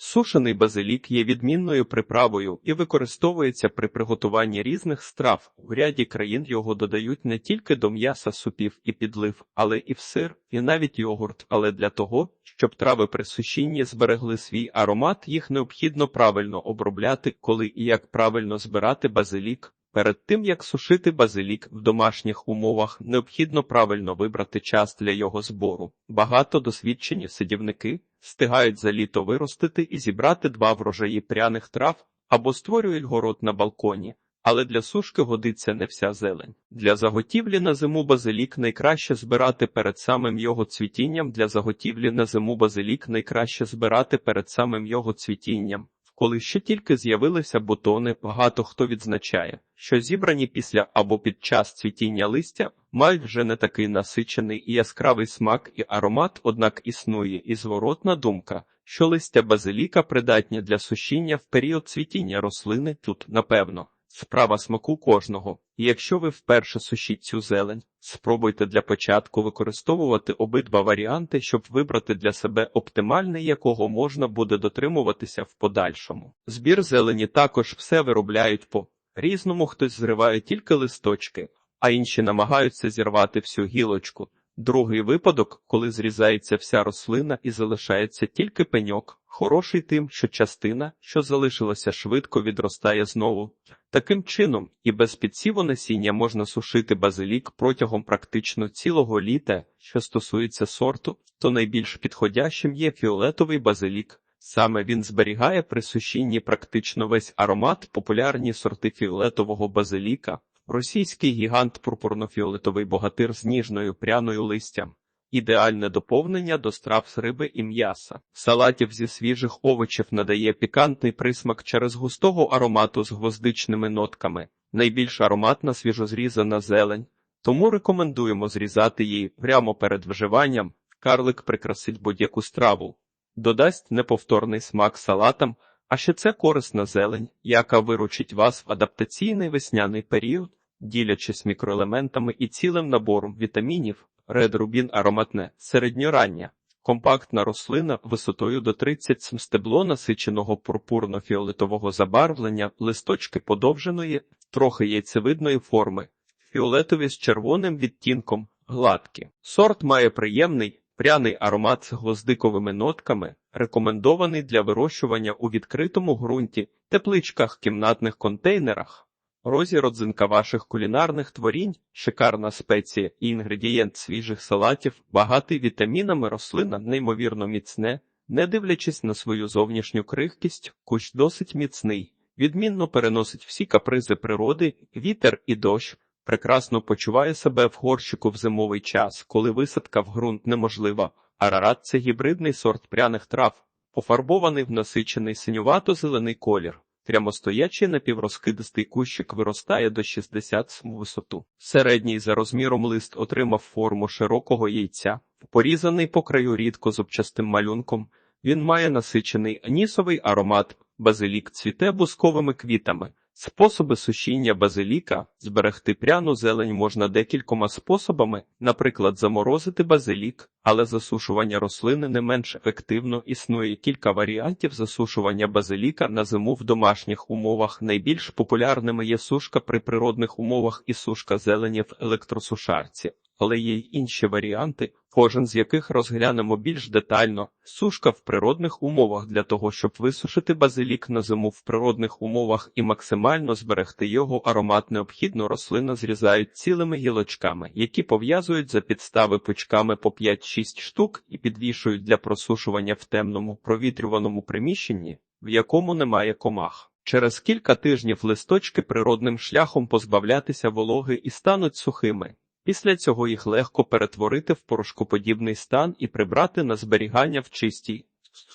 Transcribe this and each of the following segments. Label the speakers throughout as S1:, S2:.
S1: Сушений базилік є відмінною приправою і використовується при приготуванні різних страв. У ряді країн його додають не тільки до м'яса, супів і підлив, але і в сир, і навіть йогурт. Але для того, щоб трави при сушінні зберегли свій аромат, їх необхідно правильно обробляти, коли і як правильно збирати базилік. Перед тим як сушити базилік в домашніх умовах, необхідно правильно вибрати час для його збору. Багато досвідчені сидівники встигають за літо виростити і зібрати два врожаї пряних трав або створюють город на балконі. Але для сушки годиться не вся зелень. Для заготівлі на зиму базилік найкраще збирати перед самим його цвітінням. Для заготівлі на зиму базилік найкраще збирати перед самим його цвітінням. Коли ще тільки з'явилися бутони, багато хто відзначає, що зібрані після або під час цвітіння листя мають вже не такий насичений і яскравий смак і аромат, однак існує і зворотна думка, що листя базиліка придатні для сушіння в період цвітіння рослини тут, напевно. Справа смаку кожного, і якщо ви вперше сушіть цю зелень, спробуйте для початку використовувати обидва варіанти, щоб вибрати для себе оптимальний, якого можна буде дотримуватися в подальшому. Збір зелені також все виробляють по різному, хтось зриває тільки листочки, а інші намагаються зірвати всю гілочку. Другий випадок, коли зрізається вся рослина і залишається тільки пеньок, хороший тим, що частина, що залишилася швидко, відростає знову. Таким чином, і без підсіву насіння можна сушити базилік протягом практично цілого літа, що стосується сорту, то найбільш підходящим є фіолетовий базилік. Саме він зберігає при сушінні практично весь аромат, популярні сорти фіолетового базиліка, російський гігант пурпурно-фіолетовий богатир з ніжною пряною листям. Ідеальне доповнення до страв з риби і м'яса. Салатів зі свіжих овочів надає пікантний присмак через густого аромату з гвоздичними нотками. Найбільш ароматна свіжозрізана зелень, тому рекомендуємо зрізати її прямо перед вживанням. Карлик прикрасить будь-яку страву, додасть неповторний смак салатам, а ще це корисна зелень, яка виручить вас в адаптаційний весняний період, ділячись мікроелементами і цілим набором вітамінів. Ред Рубін ароматне, середньорання, компактна рослина висотою до 30 см стебло насиченого пурпурно-фіолетового забарвлення, листочки подовженої, трохи яйцевидної форми, фіолетові з червоним відтінком, гладкі. Сорт має приємний, пряний аромат з гвоздиковими нотками, рекомендований для вирощування у відкритому ґрунті, тепличках, кімнатних контейнерах. Розі родзинка ваших кулінарних творінь, шикарна спеція і інгредієнт свіжих салатів, багатий вітамінами рослина, неймовірно міцне, не дивлячись на свою зовнішню крихкість, кущ досить міцний, відмінно переносить всі капризи природи, вітер і дощ, прекрасно почуває себе в горщику в зимовий час, коли висадка в ґрунт неможлива. Арарат це гібридний сорт пряних трав, пофарбований в насичений синювато-зелений колір. Прямостоячий напіврозкидистий кущик виростає до 60 см висоту. Середній за розміром лист отримав форму широкого яйця, порізаний по краю рідко зубчастим малюнком. Він має насичений анісовий аромат, базилік цвіте бусковими квітами. Способи сушіння базиліка зберегти пряну зелень можна декількома способами, наприклад, заморозити базилік, але засушування рослини не менш ефективно існує кілька варіантів засушування базиліка на зиму в домашніх умовах. Найбільш популярними є сушка при природних умовах і сушка зелені в електросушарці. Але є й інші варіанти, кожен з яких розглянемо більш детально. Сушка в природних умовах для того, щоб висушити базилік на зиму в природних умовах і максимально зберегти його аромат, необхідно рослину зрізають цілими гілочками, які пов'язують за підстави пучками по 5-6 штук і підвішують для просушування в темному провітрюваному приміщенні, в якому немає комах. Через кілька тижнів листочки природним шляхом позбавлятися вологи і стануть сухими. Після цього їх легко перетворити в порошкоподібний стан і прибрати на зберігання в чистій.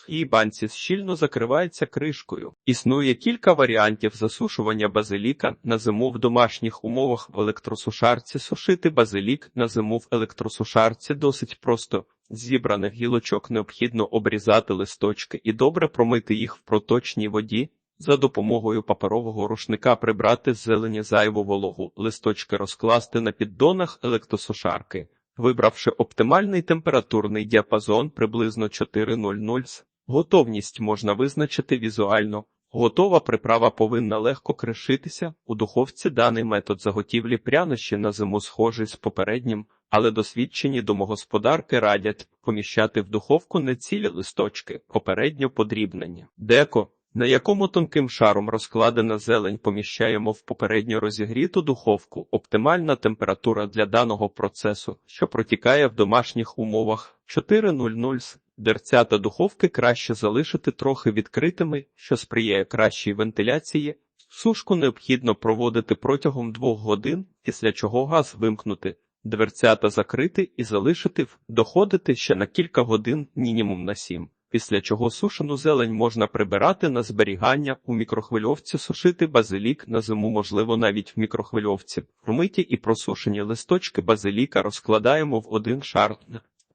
S1: І банці щільно закривається кришкою. Існує кілька варіантів засушування базиліка на зиму в домашніх умовах в електросушарці. Сушити базилік на зиму в електросушарці досить просто. Зібраних гілочок необхідно обрізати листочки і добре промити їх в проточній воді. За допомогою паперового рушника прибрати зелені зайву вологу, листочки розкласти на піддонах електросушарки, вибравши оптимальний температурний діапазон приблизно 4.00 С. Готовність можна визначити візуально. Готова приправа повинна легко кришитися. У духовці даний метод заготівлі прянощі на зиму схожий з попереднім, але досвідчені домогосподарки радять поміщати в духовку не цілі листочки, попередньо подрібнені. Деко, на якому тонким шаром розкладена зелень поміщаємо в попередньо розігріту духовку. Оптимальна температура для даного процесу, що протікає в домашніх умовах 400 С. Дерцята духовки краще залишити трохи відкритими, що сприяє кращій вентиляції. Сушку необхідно проводити протягом двох годин, після чого газ вимкнути, дверцята закрити і залишити доходити ще на кілька годин, мінімум на сім. Після чого сушену зелень можна прибирати на зберігання у мікрохвильовці, сушити базилік на зиму, можливо, навіть в мікрохвильовці. Промиті і просушені листочки базиліка розкладаємо в один шар.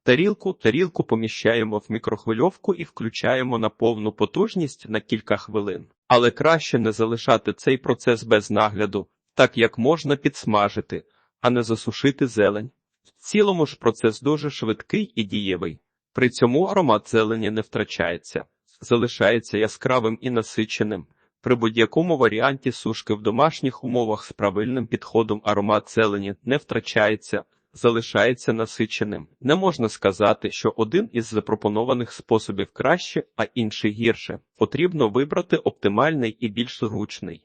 S1: Тарілку тарілку поміщаємо в мікрохвильовку і включаємо на повну потужність на кілька хвилин. Але краще не залишати цей процес без нагляду, так як можна підсмажити, а не засушити зелень. В цілому ж процес дуже швидкий і дієвий. При цьому аромат зелені не втрачається, залишається яскравим і насиченим. При будь-якому варіанті сушки в домашніх умовах з правильним підходом аромат зелені не втрачається, залишається насиченим. Не можна сказати, що один із запропонованих способів краще, а інший гірше. Потрібно вибрати оптимальний і більш зручний.